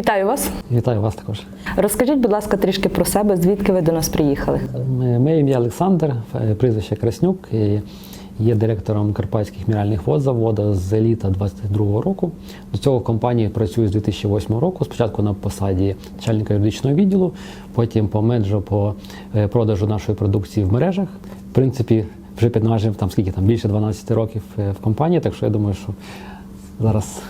Вітаю вас. Вітаю вас також. Розкажіть, будь ласка, трішки про себе, звідки ви до нас приїхали? Моє ім'я Олександр, е, прізвище Краснюк. і Є директором Карпатських мінеральних вод заводу з літа 22-го року. До цього компанії працюю з 2008 року. Спочатку на посаді начальника юридичного відділу, потім по менеджу по е, продажу нашої продукції в мережах. В принципі, вже піднажив там скільки там більше 12 років е, в компанії. Так що я думаю, що зараз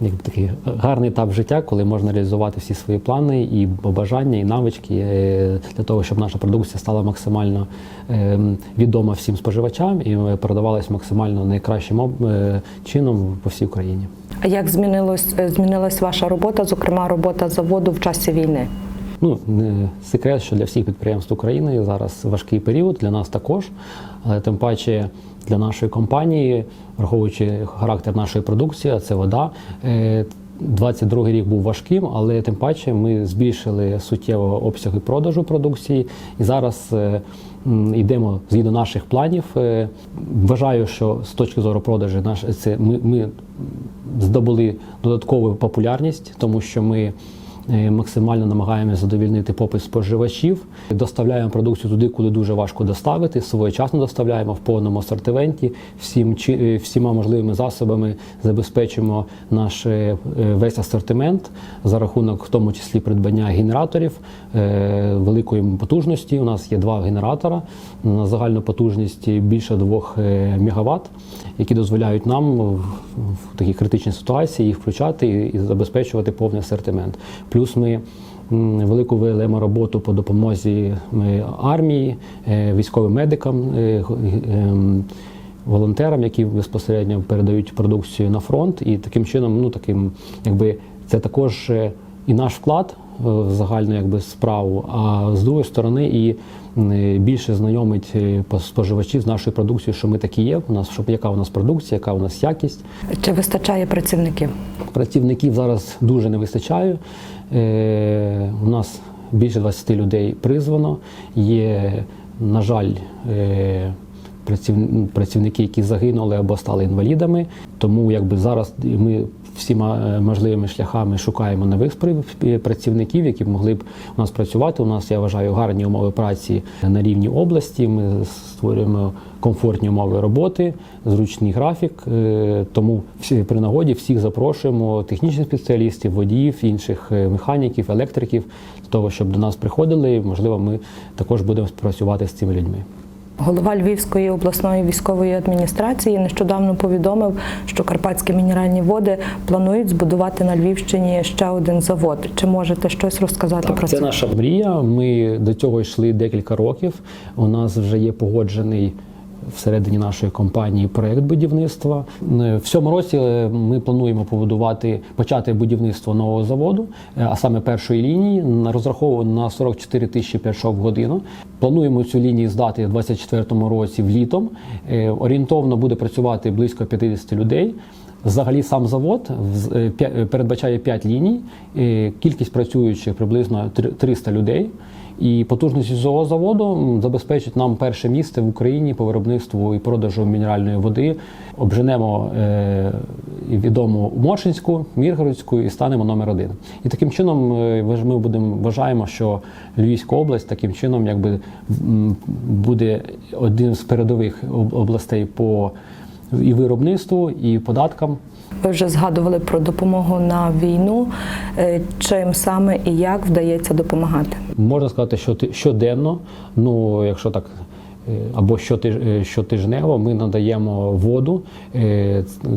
якби такий гарний етап життя, коли можна реалізувати всі свої плани і бажання, і навички е, для того, щоб наша продукція стала максимально е, відома всім споживачам і е, продавалась максимально найкращим чином по всій Україні. А як змінилось, змінилась ваша робота, зокрема робота заводу в часі війни? Ну, не секрет, що для всіх підприємств України зараз важкий період, для нас також, але тим паче для нашої компанії, враховуючи характер нашої продукції, а це вода. е, 22 рік був важким, але тим паче ми збільшили суттєво обсяги продажу продукції, і зараз е, йдемо згідно наших планів. Е, Вважаю, що з точки зору продажу наш це ми, ми здобули додаткову популярність, тому що ми е, максимально намагаємося задовільнити попит споживачів. Доставляємо продукцію туди, куди дуже важко доставити. Своєчасно доставляємо в повному асортименті. Всім е, всіма можливими засобами забезпечимо наш е, весь асортимент за рахунок, в тому числі придбання генераторів е, великої потужності. У нас є два генератора на загальну потужність більше 2 МВт, які дозволяють нам в, такій критичній ситуації їх включати і забезпечувати повний асортимент. Плюс ми велику велимо роботу по допомозі е, армії, е, військовим медикам. е, г- ем, Волонтерам, які безпосередньо передають продукцію на фронт, і таким чином, ну таким, якби це також е, і наш вклад е, в загальну якби справу. А з другої сторони, і е, більше знайомить е, по- споживачів з нашою продукцією, що ми такі є. У нас щоб яка у нас продукція, яка у нас якість. Чи вистачає працівників? Працівників зараз дуже не вистачає. Е, у нас більше 20 людей призвано. Є, на жаль, е, працівники, які загинули або стали інвалідами. Тому якби зараз ми всіма е, можливими шляхами шукаємо нових працівників, які б могли б у нас працювати. У нас я вважаю гарні умови праці на рівні області. Ми створюємо комфортні умови роботи, зручний графік. Е, Тому при нагоді всіх запрошуємо технічних спеціалістів, водіїв, інших е, механіків, електриків, для того, щоб до нас приходили. Можливо, ми також будемо співпрацювати з цими людьми. Голова Львівської обласної військової адміністрації нещодавно повідомив, що Карпатські мінеральні води планують збудувати на Львівщині ще один завод. Чи можете щось розказати про це це? наша мрія. Ми до цього йшли декілька років. У нас вже є погоджений. Всередині нашої компанії проект будівництва Е, в цьому році е, ми плануємо побудувати почати будівництво нового заводу, е, а саме першої лінії розраховано на 44 тисячі пішов в годину. Плануємо цю лінію здати в 2024 році в літом. Орієнтовно буде працювати близько 50 людей. Взагалі сам завод передбачає 5 ліній, кількість працюючих приблизно 300 людей. І потужність цього заводу забезпечить нам перше місце в Україні по виробництву і продажу мінеральної води. Обженемо е, відому Моршинську, Міргородську і станемо номер один. І таким чином е, ми будемо вважаємо, що Львівська область таким чином якби буде одним з передових областей по і виробництву, і податкам. Ви вже згадували про допомогу на війну. Е, Чим саме і як вдається допомагати? Можна сказати, що щоденно, ну якщо так. е, Або е, щотижнево ми надаємо воду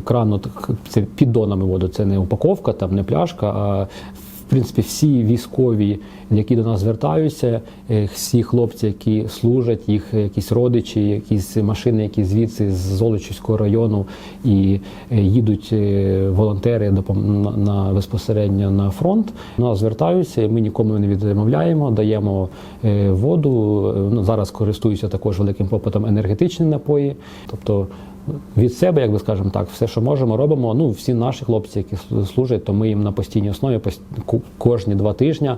крану це піддонами воду. Це не упаковка, там не пляшка. А принципі всі військові, які до нас звертаються, е, всі хлопці, які служать, їх якісь родичі, якісь машини, які звідси з Золочівського району і е, їдуть е, волонтери на, на безпосередньо на фронт. До нас звертаються, і ми нікому не відмовляємо, даємо воду. Ну, зараз користуються також великим попитом енергетичні напої. Тобто від себе, як би скажемо так, все, що можемо, робимо. Ну, всі наші хлопці, які служать, то ми їм на постійній основі кожні два тижні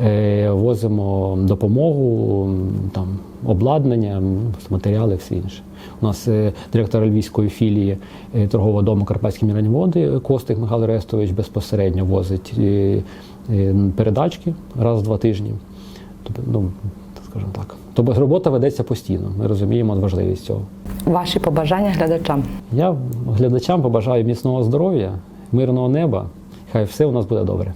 е, возимо допомогу, там, обладнання, матеріали, все інше. У нас е, директор львівської філії е, торгового дому Карпатські мінеральні води Костик Михайло Рестович безпосередньо возить передачки раз в два тижні. Тобто, ну, скажімо так. Тобто робота ведеться постійно. Ми розуміємо важливість цього. Ваші побажання глядачам. Я глядачам побажаю міцного здоров'я, мирного неба. Хай все у нас буде добре.